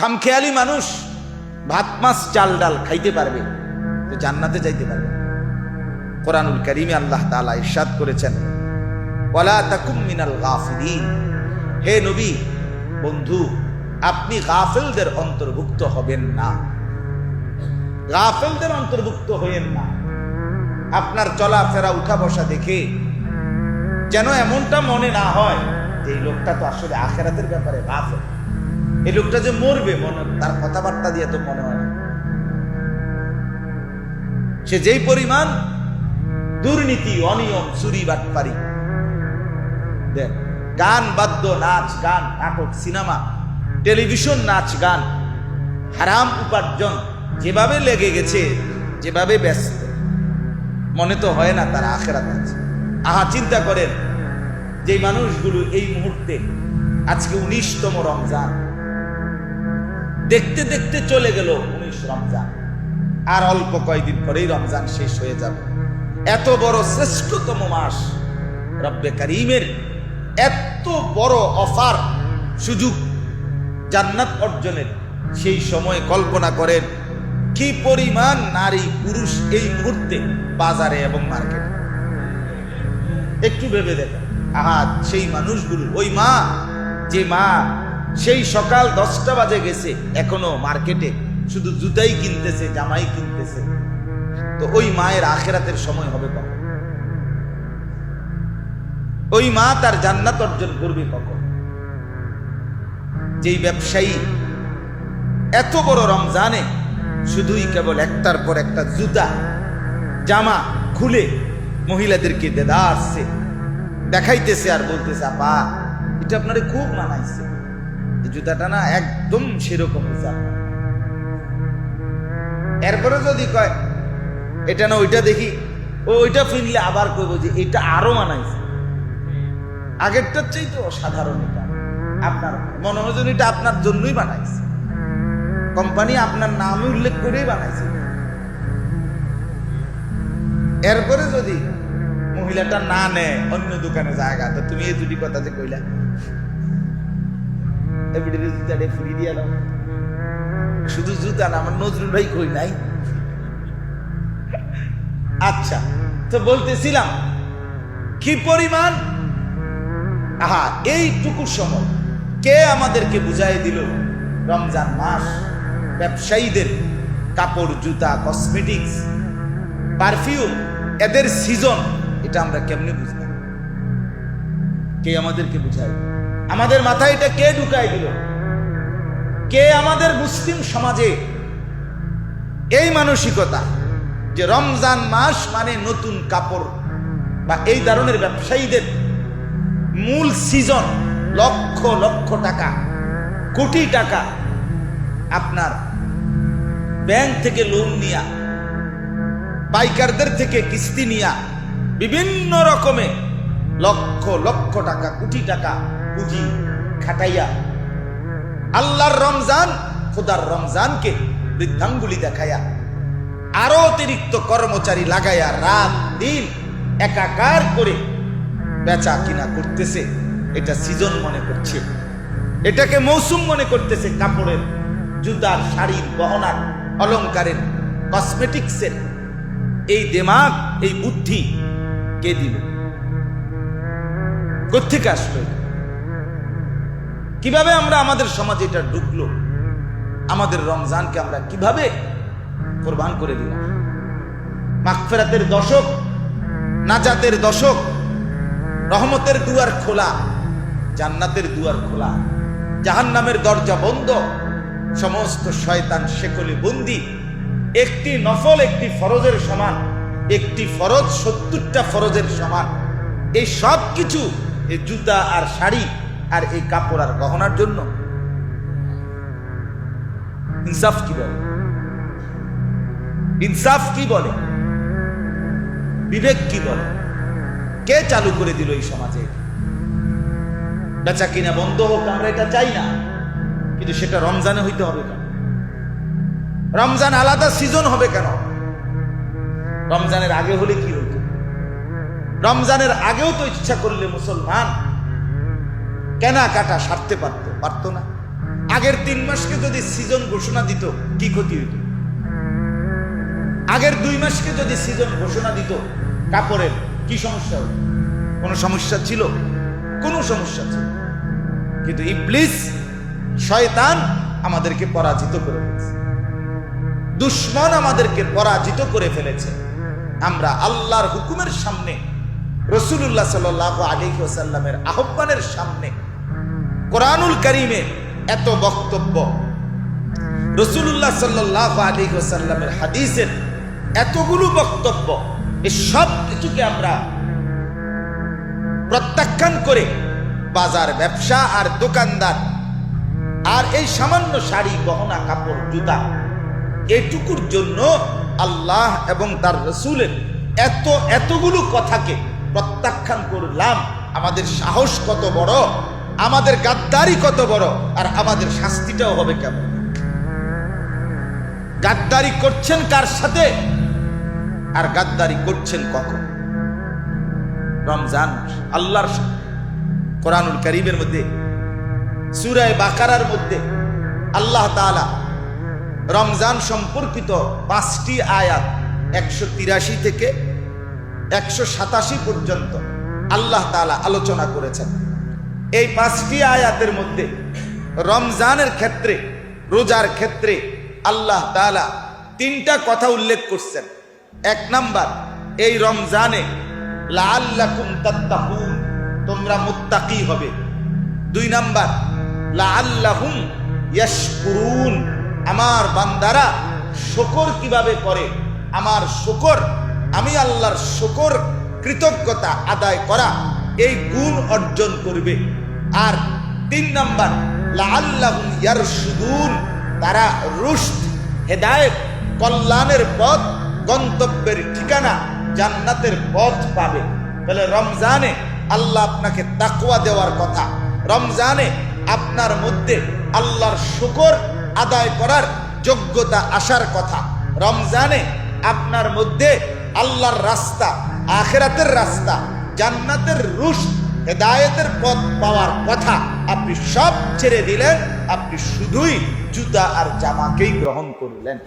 খামখেয়ালি মানুষ ভাত, মাছ, চাল, ডাল খাইতে পারবে, তো জান্নাতে যাইতে পারবে। কোরআনুল করিমে আল্লাহ তালা ইরশাদ করেছেন, ওয়ালা তাকুম মিনাল গাফিলিন। হে নবী, বন্ধু, আপনি গাফেলদের অন্তর্ভুক্ত হবেন না। গাফেলদের অন্তর্ভুক্ত হইেন না। আপনার চলাফেরা উঠা বসা দেখে যেন এমনটা মনে না হয় যে এই লোকটা তো আসলে আখেরাতের ব্যাপারে গাফেল। এই লোকটা যে মরবে মনে, তার কথাবার্তা দিয়ে তো মনে হয় সে যেই পরিমাণ দুর্নীতি, অনিয়ম, চুরি, বাটপারি দেন গান, বাদ্য, নাচ, গান, নাটক, সিনেমা, টেলিভিশন, নাচ, গান, হারাম উপার্জন, যেভাবে লেগে গেছে, যেভাবে ব্যস্ত, মনে তো হয় না তার আখেরাত আছে। আহা, চিন্তা করেন যে মানুষগুলো এই মুহূর্তে, আজকে উনিশতম রমজান দেখতে দেখতে চলে গেল। উনিশ রমজান। আর অল্প কয়েকদিন পরেই রমজান শেষ হয়ে যাবে। এত বড় শ্রেষ্ঠতম মাস রব্বে করিমের। এত বড় অফার, সুযোগ জান্নাত অর্জনের। সেই সময় কল্পনা করেন, কি পরিমাণ নারী পুরুষ এই মুহূর্তে বাজারে এবং মার্কেটে। একটু ভেবে দেখেন, আহা, সেই মানুষগুলো, ওই মা, যে মা সেই সকাল দশটা বাজে গেছে, এখনও মার্কেটে। শুধু জুতাই কিনতেছে, জামাই কিনতেছে। তো ওই মায়ের আখেরাতের সময় হবে কখন? ওই মা তার জান্নাত অর্জন করবে কখন? যেই ব্যবসায়ী এত বড় রমজানে শুধুই কেবল একটার পর একটা জুতা, জামা খুলে মহিলাদেরকে দেদা আসছে দেখাইতেছে আর বলতেছে, আপা, এটা আপনারে খুব মানাইছে। জুতাটা না একদম সেরকম। এরপরে যদি কয়, এটা না, ওইটা দেখি। ওইটা ফিরলে আবার কইব যে এটা আরও মানাইছে। আগেরটার চেয়ে তো অসাধারণ এটা। আপনার মনে হয় এটা আপনার জন্যই বানাইছে। কোম্পানি আপনার নামে উল্লেখ করেই বানাইছে। এরপরে যদি মহিলাটা না নেয় অন্য দোকানে জায়গা তো তুমি এই দুটি কথা যে কইলা এবারে জুতাটা ফ্রি দিয়ে দাও। শুধু জুতা না, আমার নজরুল ভাই কই নাই? আচ্ছা তো বলতেছিলাম, কি পরিমাণ? আহা, এইটুকু সময় কে আমাদেরকে বুঝাই দিল? রমজান মাস, ব্যবসায়ীদের কাপড়, জুতা কসমেটিক্স পারফিউম এদের সিজন এটা আমরা কেমনে বুঝলাম কে আমাদেরকে বুঝাই আমাদের মাথায় এটা কে ঢুকাই দিল? কে আমাদের মুসলিম সমাজে এই মানসিকতা যে রমজান মাস মানে নতুন কাপড় বা এই ধরনের ব্যবসায়ীদের মূল সিজন লক্ষ লক্ষ টাকা, কোটি টাকা আপনার ব্যাংক থেকে লোন নিয়া, পাইকারদের থেকে কিস্তি নিয়া, বিভিন্ন রকমে লক্ষ লক্ষ টাকা, কোটি টাকা পুঁজি খাটাইয়া আল্লাহর রমজান, খোদার রমজানকে বৃদ্ধাঙ্গুলি দেখাইয়া আরও অতিরিক্ত কর্মচারী লাগাইয়া রাত দিন একাকার করে বেচা কিনা করতেছে। এটা সিজন মনে করছে। এটাকে মৌসুম মনে করতেছে কাপড়ের, জুতার, শাড়ির, গহনার অলংকারের কসমেটিক্সের। এই দেমাগ, এই বুদ্ধি কে দিল কোথেকে এটা? কীভাবে আমরা আমাদের সমাজে এটা ঢুকলো? আমাদের রমজানকে আমরা কীভাবে কোরবান করে দিলাম? মাকফেরাতের দশক, নাজাতের দশক, রহমতের দুয়ার খোলা, জান্নাতের দুয়ার খোলা, জাহান্নামের দরজা বন্ধ, সমস্ত শয়তান শেকলে বন্দি, একটি নফল, একটি ফরজের সমান, একটি ফরজ, সত্তরটা ফরজের সমান, এই সব কিছু এই জুতা আর শাড়ি আর এই কাপড় আর গহনার জন্য? ইনসাফ কি বলে? ইনসাফ কি বলে? বিবেক কি বলে? কে চালু করে দিল এই সমাজে? বেচা কিনা বন্ধ হোক, আমরা এটা চাই না। কিন্তু সেটা রমজানে হইতে হবে কেন? রমজান আলাদা সিজন হবে কেন? রমজানের আগে হলে কি হতো রমজানের আগেও তো ইচ্ছা করলে মুসলমান কেনাকাটা সারতে পারতো পারতো না। আগের তিন মাসকে যদি সিজন ঘোষণা দিত, কি ক্ষতি হইত? আগের দুই মাসকে যদি সিজন ঘোষণা দিত, কাপড়ের কি সমস্যা হতো কোনো সমস্যা ছিল? কোনো সমস্যা ছিল কিন্তু ইবলিস শয়তান আমাদেরকে পরাজিত করে ফেলেছে। দুশ্মন আমাদেরকে পরাজিত করে ফেলেছে। আমরা আল্লাহর হুকুমের সামনে রসুল্লাহ সাল আলী ওসাল্লামের আহ্বানের সামনে কোরআনুল করিমের এত বক্তব্য। রসুল্লাহ সাল্লাহ আলী ওসাল্লামের হাদিসের এতগুলো বক্তব্য, এই সব কিছুকে আমরা প্রত্যাখ্যান করে বাজার ব্যবসা আর দোকানদার আর এই সামান্য শাড়ি, গহনা, কাপড়, জুতা, এটুকুর জন্য আল্লাহ এবং তার রসুলের এত, এতগুলো কথাকে প্রত্যাখ্যান করলাম। আমাদের সাহস কত বড়? আমাদের গাদ্দারি কত বড়, আর আমাদের শাস্তিটাও হবে কেমন? গাদ্দারি করছেন কার সাথে? আর গাদ্দারি করছেন কখন? রমজান, আল্লাহর। কোরআনুল করিমের মধ্যে, সুরায় বাকারার মধ্যে আল্লাহ তাআলা রমজান সম্পর্কিত পাঁচটি আয়াত একশো তিরাশি থেকে একশো সাতাশি পর্যন্ত আল্লাহ তাআলা আলোচনা করেছেন। এই পাঁচটি আয়াতের মধ্যে রমজানের ক্ষেত্রে, রোজার ক্ষেত্রে আল্লাহ তালা তিনটা কথা উল্লেখ করছেন। এক নাম্বার, এই রমজানে লাআল্লাকুম তাত্তাকুন, তোমরা মুত্তাকি হবে। দুই নাম্বার, লাআল্লাহুম ইয়াশকুরুন, আমার বান্দারা শকর কীভাবে করে? আমার শকর, আমি আল্লাহর শকর, কৃতজ্ঞতা আদায় করা, এই গুণ অর্জন করবে। আর তিন নাম্বার ইয়ারশুদুন, তারা রুশদ, হেদায়েত, কল্যাণের পথ, গন্তব্যের ঠিকানা জান্নাতের পথ পাবে। তাহলে রমজানে আল্লাহ আপনাকে তাকওয়া দেওয়ার কথা। রমজানে আপনার মধ্যে আল্লাহর শুকর আদায় করার যোগ্যতা আসার কথা। রমজানে আপনার মধ্যে আল্লাহর রাস্তা, আখেরাতের রাস্তা, জান্নাতের রুশ হেদায়েতের পথ পাওয়ার কথা আপনি সব ছেড়ে দিলেন, আপনি শুধুই জুতা আর জামাকেই গ্রহণ করলেন।